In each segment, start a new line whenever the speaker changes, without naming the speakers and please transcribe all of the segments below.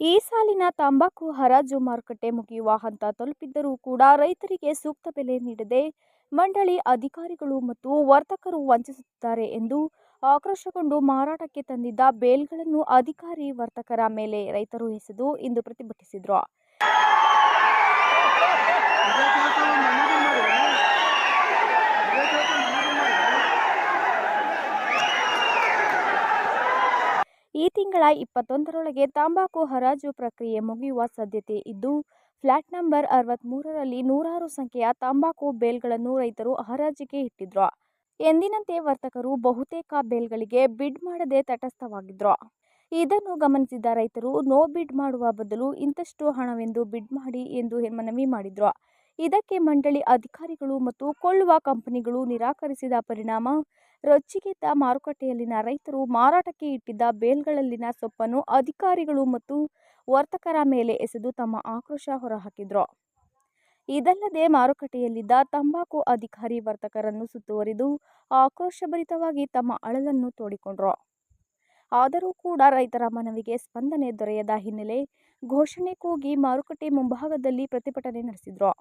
ಈ ಸಾಲಿನ ತಂಬಾಕು ಹರಾಜು ಮಾರುಕಟ್ಟೆ ಮುಗಿಯುವ ಹಂತ ತಲುಪಿದ್ದರೂ ಕೂಡ ರೈತರಿಗೆ ಸೂಕ್ತ ಬೆಲೆ ನೀಡದೆ ಮಂಡಳಿ ಅಧಿಕಾರಿಗಳು ಮತ್ತು ವರ್ತಕರು ವಂಚಿಸುತ್ತಿದ್ದಾರೆ ಎಂದು ಆಕ್ರೋಶಗೊಂಡು ಮಾರಾಟಕ್ಕೆ ತಂದಿದ್ದ ಬೇಲ್ಗಳನ್ನು ಅಧಿಕಾರಿ ವರ್ತಕರ ಮೇಲೆ ರೈತರು ಎಸೆದು ಇಂದು ಪ್ರತಿಭಟಿಸಿದರು
ಇದೇ ಕೆಲಸ ಒಂದು ಮನೆಗೆ ಮಾಡಿ ಇದೇ ಕೆಲಸ ಮನೆಗೆ ಮಾಡಿ
ಈ ತಿಂಗಳ ಇಪ್ಪತ್ತೊಂದರೊಳಗೆ ತಂಬಾಕು ಹರಾಜು ಪ್ರಕ್ರಿಯೆ ಮುಗಿಯುವ ಸಾಧ್ಯತೆ ಇದ್ದು, ಫ್ಲಾಟ್ ನಂಬರ್ ಅರವತ್ತ್ಮೂರರಲ್ಲಿ ನೂರಾರು ಸಂಖ್ಯೆಯ ತಂಬಾಕು ಬೇಲ್ಗಳನ್ನು ರೈತರು ಹರಾಜಿಗೆ ಇಟ್ಟಿದ್ರು. ಎಂದಿನಂತೆ ವರ್ತಕರು ಬಹುತೇಕ ಬೇಲ್ಗಳಿಗೆ ಬಿಡ್ ಮಾಡದೆ ತಟಸ್ಥವಾಗಿದ್ರು. ಇದನ್ನು ಗಮನಿಸಿದ ರೈತರು, ನೋ ಬಿಡ್ ಮಾಡುವ ಬದಲು ಇಂತಷ್ಟು ಹಣವೆಂದು ಬಿಡ್ ಮಾಡಿ ಎಂದು ಮನವಿ ಮಾಡಿದ್ರು. ಇದಕ್ಕೆ ಮಂಡಳಿ ಅಧಿಕಾರಿಗಳು ಮತ್ತು ಕೊಳ್ಳುವ ಕಂಪನಿಗಳು ನಿರಾಕರಿಸಿದ ಪರಿಣಾಮ, ರೊಚ್ಚಿಗೆದ್ದ ಮಾರುಕಟ್ಟೆಯಲ್ಲಿನ ರೈತರು ಮಾರಾಟಕ್ಕೆ ಇಟ್ಟಿದ್ದ ಬೇಲ್ಗಳಲ್ಲಿನ ಸೊಪ್ಪನ್ನು ಅಧಿಕಾರಿಗಳು ಮತ್ತು ವರ್ತಕರ ಮೇಲೆ ಎಸೆದು ತಮ್ಮ ಆಕ್ರೋಶ ಹೊರಹಾಕಿದ್ರು. ಇದಲ್ಲದೆ ಮಾರುಕಟ್ಟೆಯಲ್ಲಿದ್ದ ತಂಬಾಕು ಅಧಿಕಾರಿ ವರ್ತಕರನ್ನು ಸುತ್ತುವರಿದು ಆಕ್ರೋಶಭರಿತವಾಗಿ ತಮ್ಮ ಅಳಲನ್ನು ತೋಡಿಕೊಂಡ್ರು. ಆದರೂ ಕೂಡ ರೈತರ ಮನವಿಗೆ ಸ್ಪಂದನೆ ದೊರೆಯದ ಹಿನ್ನೆಲೆ ಘೋಷಣೆ ಕೂಗಿ ಮಾರುಕಟ್ಟೆ ಮುಂಭಾಗದಲ್ಲಿ ಪ್ರತಿಭಟನೆ ನಡೆಸಿದ್ರು.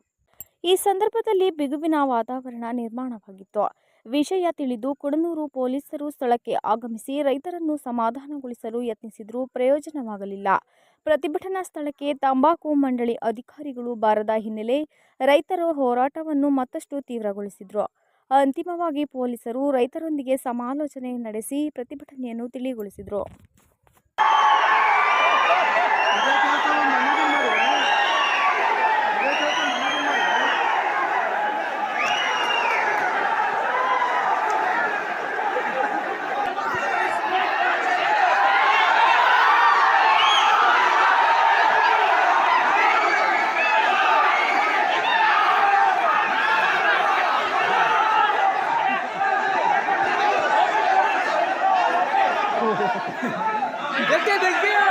ಈ ಸಂದರ್ಭದಲ್ಲಿ ಬಿಗುವಿನ ವಾತಾವರಣ ನಿರ್ಮಾಣವಾಗಿತ್ತು. ವಿಷಯ ತಿಳಿದು ಕುಡನೂರು ಪೊಲೀಸರು ಸ್ಥಳಕ್ಕೆ ಆಗಮಿಸಿ ರೈತರನ್ನು ಸಮಾಧಾನಗೊಳಿಸಲು ಯತ್ನಿಸಿದರೂ ಪ್ರಯೋಜನವಾಗಲಿಲ್ಲ. ಪ್ರತಿಭಟನಾ ಸ್ಥಳಕ್ಕೆ ತಂಬಾಕು ಮಂಡಳಿ ಅಧಿಕಾರಿಗಳು ಬಾರದ ಹಿನ್ನೆಲೆ ರೈತರು ಹೋರಾಟವನ್ನು ಮತ್ತಷ್ಟು ತೀವ್ರಗೊಳಿಸಿದರು. ಅಂತಿಮವಾಗಿ ಪೊಲೀಸರು ರೈತರೊಂದಿಗೆ ಸಮಾಲೋಚನೆ ನಡೆಸಿ ಪ್ರತಿಭಟನೆಯನ್ನು ತಿಳಿಗೊಳಿಸಿದರು.
جلدي دقيقة